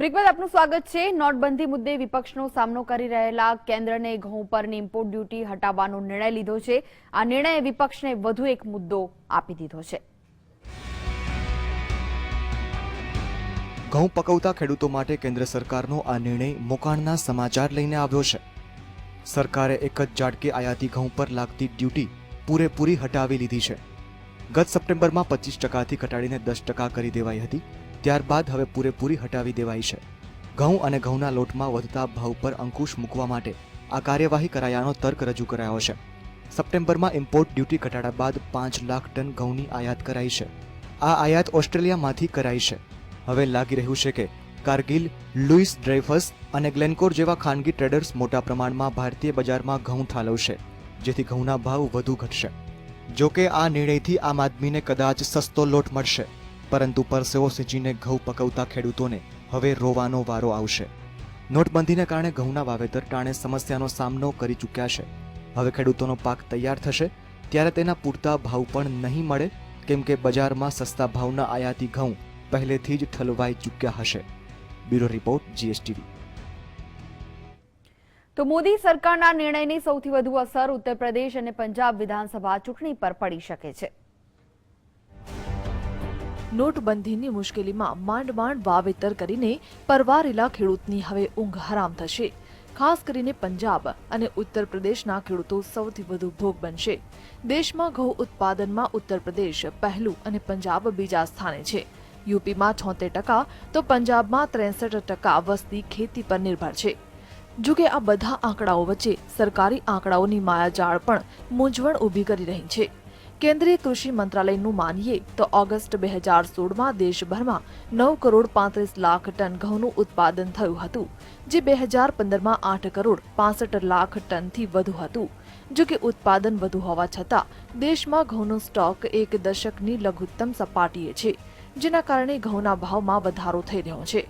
Break આપનું સ્વાગત છે. નોટબંધી મુદ્દે વિપક્ષનો સામનો કરી રહેલા કેન્દ્રને ઘઉં પરની ઇમ્પોર્ટ ડ્યુટી હટાવવાનો નિર્ણય લીધો છે. આ નિર્ણયે વિપક્ષને વધુ એક મુદ્દો આપી દીધો છે. ઘઉં પકવતા ખેડૂતો માટે કેન્દ્ર સરકારનો આ નિર્ણય મોકાણના સમાચાર લઈને આવ્યો છે. સરકારે એક જ ઝાટકે આયાતી ઘઉં પર લાગતી ડ્યુટી પૂરેપૂરી હટાવી લીધી છે. ગત સપ્ટેમ્બરમાં પચીસ ટકાથી ઘટાડીને દસ ટકા કરી દેવાઈ હતી. ત્યારબાદ હવે પૂરેપૂરી હટાવી દેવાઈ છે. ઘઉં અને ઘઉંના લોટમાં વધતા ભાવ પર અંકુશ મૂકવા માટે આ કાર્યવાહી કરાયાનો તર્ક રજૂ કરાયો છે. સપ્ટેમ્બરમાં ઇમ્પોર્ટ ડ્યુટી ઘટાડા બાદ પાંચ લાખ ટન ઘઉંની આયાત કરાઈ છે. આ આયાત ઓસ્ટ્રેલિયામાંથી કરાઈ છે. હવે લાગી રહ્યું છે કે કારગિલ લુઈસ ડ્રેફસ અને ગ્લેનકોર જેવા ખાનગી ટ્રેડર્સ મોટા પ્રમાણમાં ભારતીય બજારમાં ઘઉં ઠાલવશે, જેથી ઘઉંના ભાવ વધુ ઘટશે. જો કે આ નિર્ણયથી આમ આદમીને કદાચ સસ્તો લોટ મળશે. પરંતુ પરસેવો સિંચીને ઘઉં પકવતા ખેડૂતોને હવે રોવાનો વારો આવશે. નોટબંધીને કારણે ઘઉંના વાવેતર ટાણે સમસ્યાનો સામનો કરી ચૂક્યા છે. હવે ખેડૂતોનો પાક તૈયાર થશે, ત્યારે તેના પૂરતા ભાવ પણ નહીં મળે, કેમ કે બજારમાં સસ્તા ભાવના આયાતી ઘઉં પહેલેથી જ ઠલવાઈ ચૂક્યા હશે. Bureau report, GSTV. તો મોદી સરકારના નિર્ણયની સૌથી વધુ અસર ઉત્તર પ્રદેશ અને પંજાબ વિધાનસભા ચૂંટણી પર પડી શકે છે. નોટબંધીની મુશ્કેલીમાં માંડ માંડ વાવેતર કરીને પરવારેલા ખેડૂતની હવે ઊંઘ હરામ થશે. ખાસ કરીને પંજાબ અને ઉત્તર પ્રદેશના ખેડૂતો સૌથી વધુ ભોગ બનશે. દેશમાં ઘઉં ઉત્પાદનમાં ઉત્તર પ્રદેશ પહેલું અને પંજાબ બીજા સ્થાને છે. યુપીમાં છોતેર ટકા તો પંજાબમાં ત્રેસઠ ટકા વસ્તી ખેતી પર નિર્ભર છે. જો કે આ બધા આંકડાઓ વચ્ચે સરકારી આંકડાઓની માયાજાળ પણ મૂંઝવણ ઊભી કરી રહી છે. કેન્દ્રીય કૃષિ મંત્રાલયનું માનીએ તો ઓગસ્ટ બે હજાર સોળમાં દેશભરમાં નવ કરોડ પાંત્રીસ લાખ ટન ઘઉંનું ઉત્પાદન થયું હતું, જે બે હજાર પંદરમાં આઠ કરોડ પાસઠ લાખ ટનથી વધુ હતું. જો કે ઉત્પાદન વધુ હોવા છતાં, દેશમાં ઘઉંનો સ્ટોક એક દશકની લઘુત્તમ સપાટીએ છે, જેના કારણે ઘઉંના ભાવમાં વધારો થઈ રહ્યો છે.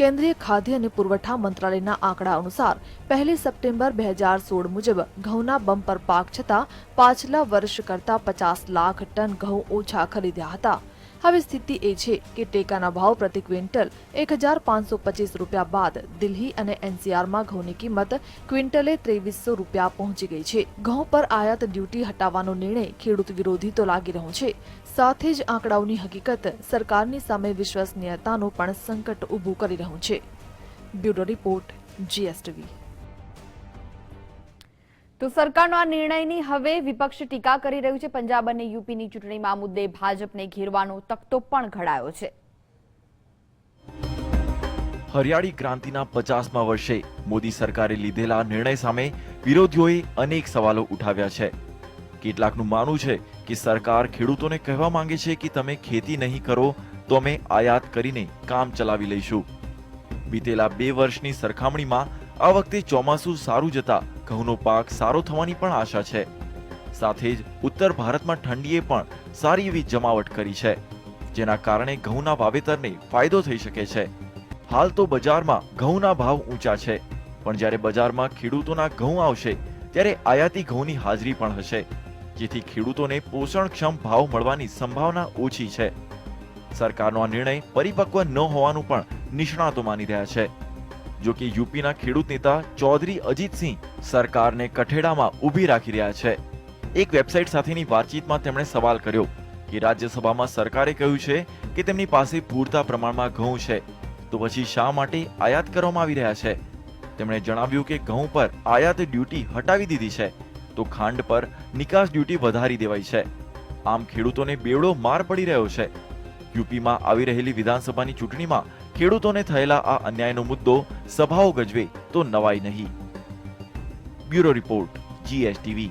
કેન્દ્રીય ખાદ્ય અને પુરવઠા મંત્રાલયના આંકડા અનુસાર પહેલી સપ્ટેમ્બર બે હજાર સોળ મુજબ ઘઉંના બમ્પર પાક છતાં પાછલા વર્ષ કરતા પચાસ લાખ ટન ઘઉં ઓછા ખરીદ્યા હતા. હવે સ્થિતિ એ છે કે ટેકાના ભાવ પ્રતિ ક્વિન્ટલ એક હજાર પાંચસો પચીસ રૂપિયા બાદ દિલ્હી અને એનસીઆરમાં ઘઉંની કિંમત ક્વિન્ટલે ત્રેવીસો રૂપિયા પહોંચી ગઈ છે. ઘઉં પર આયાત ડ્યુટી હટાવવાનો નિર્ણય ખેડૂત વિરોધી તો લાગી રહ્યો છે. સાથે જ આંકડાઓની હકીકત સરકારની સામે વિશ્વસનીયતાનું પણ સંકટ ઊભું કરી રહ્યું છે. Bureau report, GSTV. તો સરકારનો આ નિર્ણયની હવે વિપક્ષ ટીકા કરી રહ્યું છે. પંજાબ અને યુપીની ચૂંટણીમાં મુદ્દે ભાજપને ઘેરવાનો તકતો પણ ઘડાયો છે. હરિયાળી ક્રાંતિના પચાસમા વર્ષે મોદી સરકારે લીધેલા નિર્ણય સામે વિરોધીઓએ અનેક સવાલો ઉઠાવ્યા છે. કેટલાકનું માનવું છે કે સરકાર ખેડૂતોને કહેવા માંગે છે કે તમે ખેતી નહીં કરો તો અમે આયાત કરીને કામ ચલાવી લઈશું. બીતેલા બે વર્ષની સરખામણીમાં આ વખતે ચોમાસું સારું જતા ઘઉંનો પાક સારો થવાની પણ આશા છે. સાથે જ ઉત્તર ભારતમાં ઠંડીએ પણ સારી એવી જમાવટ કરી છે, જેના કારણે ઘઉંના વાવેતરને ફાયદો થઈ શકે છે. હાલ તો બજારમાં ઘઉંના ભાવ ઊંચા છે, પણ જ્યારે બજારમાં ખેડૂતોના ઘઉં આવશે, ત્યારે આયાતી ઘઉંની હાજરી પણ હશે, જેથી ખેડૂતોને પોષણક્ષમ ભાવ મળવાની સંભાવના ઓછી છે. સરકારનો આ નિર્ણય પરિપક્વ ન હોવાનું પણ નિષ્ણાતો માની રહ્યા છે. જો કે યુપીના ખેડૂત નેતા ચૌધરી અજીતસિંહ સરકારને કઠેડામાં ઊભી રાખી રહ્યા છે. એક વેબસાઇટ સાથેની વાતચીતમાં તેમણે સવાલ કર્યો કે રાજ્યસભામાં સરકારે કહ્યું છે કે તેમની પાસે પૂરતા પ્રમાણમાં ઘઉં છે, તો પછી શા માટે આયાત કરવામાં આવી રહ્યા છે? તેમણે જણાવ્યું કે ઘઉં પર આયાત ડ્યુટી હટાવી દીધી છે, તો ખાંડ પર નિકાસ ડ્યુટી વધારી દેવાઈ છે. આમ ખેડૂતોને બેવડો માર પડી રહ્યો છે. યુપીમાં આવી રહેલી વિધાનસભાની ચૂંટણીમાં ખેડૂતોને થયેલા આ અન્યાયનો મુદ્દો સભાઓ ગજવે તો નવાઈ નહીં. Bureau report, GSTV.